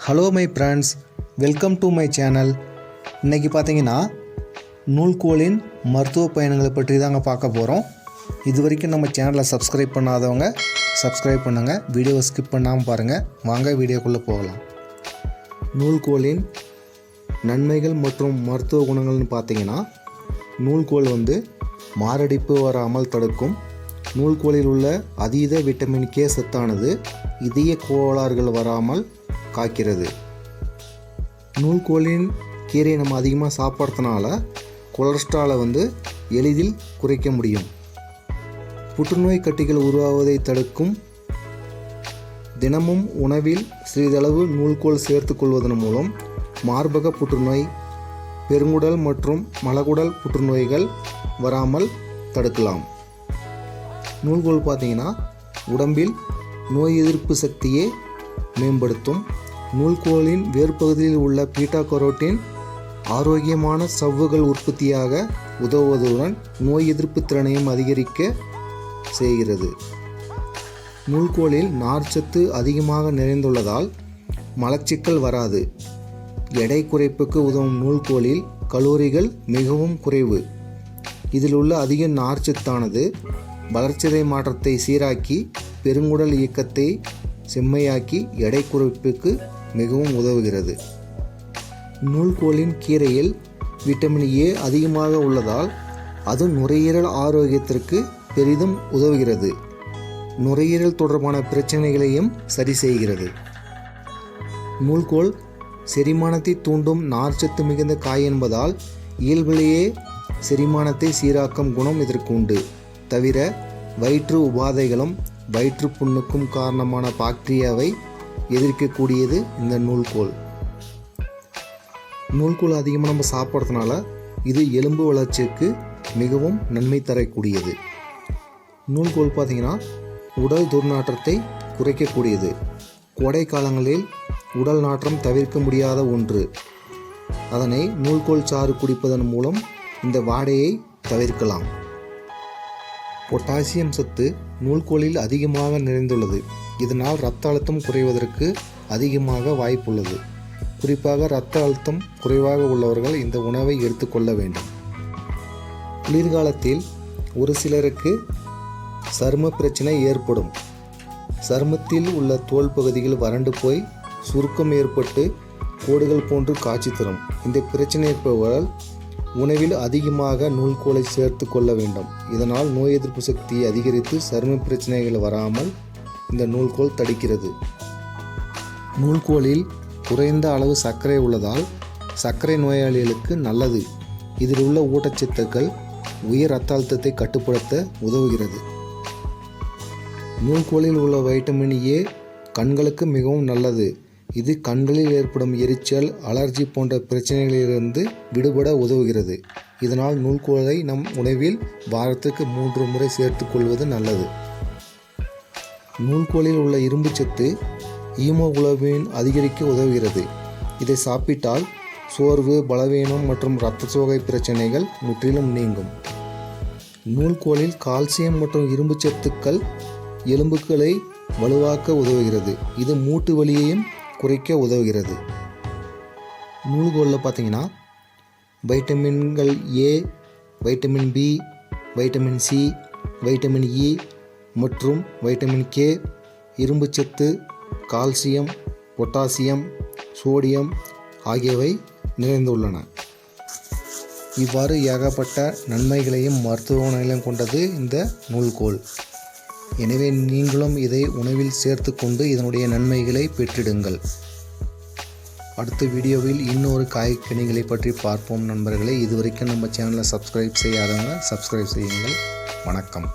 Hello my friends welcome to my channel இன்றைக்கி பார்த்தீங்கன்னா நூல்கோலின் மருத்துவ பயணங்களை பற்றி தாங்க பார்க்க போகிறோம் இது வரைக்கும் நம்ம சேனலை சப்ஸ்கிரைப் பண்ணாதவங்க சப்ஸ்கிரைப் பண்ணுங்கள் வீடியோவை ஸ்கிப் பண்ணாமல் பாருங்கள் வாங்க வீடியோக்குள்ளே போகலாம். நூல்கோலின் நன்மைகள் மற்றும் மருத்துவ குணங்கள்னு பார்த்தீங்கன்னா நூல்கோல் வந்து மாரடைப்பு வராமல் தடுக்கும். நூல்கோலில் உள்ள அதீத விட்டமின் கே சத்தானது இதய கோளாறுகள் வராமல் காக்கிறது நூல்கோலின் கீரையை நம்ம அதிகமாக சாப்பிட்றதுனால கொலஸ்ட்ராலை வந்து எளிதில் குறைக்க முடியும். புற்றுநோய் கட்டிகள் உருவாவதை தடுக்கும் தினமும் உணவில் சிறிதளவு நூல்கோல் சேர்த்துக்கொள்வதன் மூலம் மார்பக புற்றுநோய் பெருங்குடல் மற்றும் மலகுடல் புற்றுநோய்கள் வராமல் தடுக்கலாம். நூல்கோல் பார்த்தீங்கன்னா உடம்பில் நோய் எதிர்ப்பு சக்தியை மேம்படுத்தும். நூல்கோலின் வேர்ப்பகுதியில் உள்ள பீட்டா கரோட்டின் ஆரோக்கியமான சவ்வுகள் உற்பத்தியாக உதவுவதுடன் நோய் எதிர்ப்பு திறனையும் அதிகரிக்க செய்கிறது. நூல்கோலில் நார்ச்சத்து அதிகமாக நிறைந்துள்ளதால் மலச்சிக்கல் வராது. எடை குறைப்புக்கு உதவும் நூல்கோலில் கலோரிகள் மிகவும் குறைவு. இதில் உள்ள அதிக நார்ச்சத்தானது வளர்ச்சிதை மாற்றத்தை சீராக்கி பெருங்குடல் இயக்கத்தை செம்மையாக்கி எடை குறைப்புக்கு மிகவும் உதவுகிறது. நூல்கோலின் கீரையில் விட்டமின் ஏ அதிகமாக உள்ளதால் அது நுரையீரல் ஆரோக்கியத்திற்கு பெரிதும் உதவுகிறது. நுரையீரல் தொடர்பான பிரச்சனைகளையும் சரி செய்கிறது. நூல்கோல் செரிமானத்தை தூண்டும் நார்ச்சத்து மிகுந்த காய் என்பதால் இயல்பிலேயே செரிமானத்தை சீராக்கும் குணம் இதற்கு உண்டு. தவிர வயிற்று உபாதைகளும் வயிற்றுப்புண்ணுக்கும் காரணமான பாக்டீரியாவை எதிர்க்கக்கூடியது இந்த நூல்கோல் நூல்கோல் அதிகமாக நம்ம சாப்பிட்றதுனால இது எலும்பு வளர்ச்சிக்கு மிகவும் நன்மை தரக்கூடியது. நூல்கோல் பார்த்திங்கன்னா உடல் துர்நாற்றத்தை குறைக்கக்கூடியது. கோடை காலங்களில் உடல் நாற்றம் தவிர்க்க முடியாத ஒன்று. அதனை நூல்கோல் சாறு குடிப்பதன் மூலம் இந்த வாடையை தவிர்க்கலாம். பொட்டாசியம் சத்து நூல்கோலில் அதிகமாக நிறைந்துள்ளது. இதனால் இரத்த அழுத்தம் குறைவதற்கு அதிகமாக வாய்ப்புள்ளது. குறிப்பாக இரத்த அழுத்தம் குறைவாக உள்ளவர்கள் இந்த உணவை எடுத்துக்கொள்ள வேண்டும். குளிர்காலத்தில் ஒரு சிலருக்கு சரும பிரச்சனை ஏற்படும். சருமத்தில் உள்ள தோல் பகுதிகள் வறண்டு போய் சுருக்கம் ஏற்பட்டு கோடுகள் போன்று காட்சி தரும். இந்த பிரச்சனை இருப்பவர்கள் உணவில் அதிகமாக நூல்கோலை சேர்த்து கொள்ள வேண்டும். இதனால் நோய் எதிர்ப்பு சக்தியை அதிகரித்து சரும பிரச்சனைகள் வராமல் இந்த நூல்கோல் தடுக்கிறது. நூல்கோலில் குறைந்த அளவு சர்க்கரை உள்ளதால் சர்க்கரை நோயாளிகளுக்கு நல்லது. இதில் உள்ள ஊட்டச்சத்துக்கள் உயர் ரத்த அழுத்தத்தை கட்டுப்படுத்த உதவுகிறது. நூல்கோலில் உள்ள வைட்டமின் ஏ கண்களுக்கு மிகவும் நல்லது. இது கண்களில் ஏற்படும் எரிச்சல் அலர்ஜி போன்ற பிரச்சனைகளிலிருந்து விடுபட உதவுகிறது. இதனால் நூல்கோலை நம் உணவில் வாரத்துக்கு மூன்று முறை சேர்த்துக்கொள்வது நல்லது. நூல்கோலில் உள்ள இரும்புச்சத்து ஈமோகுளோபின் அதிகரிக்க உதவுகிறது. இதை சாப்பிட்டால் சோர்வு பலவீனம் மற்றும் இரத்த சோகை பிரச்சனைகள் முற்றிலும் நீங்கும். நூல்கோலில் கால்சியம் மற்றும் இரும்புச்சத்துக்கள் எலும்புகளை வலுவாக்க உதவுகிறது. இது மூட்டு வலியையும் குறைக்க உதவுகிறது. நூல்கோலில் பார்த்தீங்கன்னா வைட்டமின்கள் A vitamin B vitamin C vitamin E மற்றும் வைட்டமின் கே இரும்புச்சத்து கால்சியம் பொட்டாசியம் சோடியம் ஆகியவை நிறைந்துள்ளன இவ்வாறு ஏகப்பட்ட நன்மைகளையும் மருத்துவ குணங்களையும் கொண்டது இந்த நூல்கோல் எனவே நீங்களும் இதை உணவில் சேர்த்து கொண்டு இதனுடைய நன்மைகளை பெற்றிடுங்கள். அடுத்த வீடியோவில் இன்னொரு காய்கனிகளை பற்றி பார்ப்போம் நண்பர்களே. இதுவரைக்கும் நம்ம சேனலை சப்ஸ்கிரைப் செய்யாதவங்க சப்ஸ்கிரைப் செய்யுங்கள். வணக்கம்.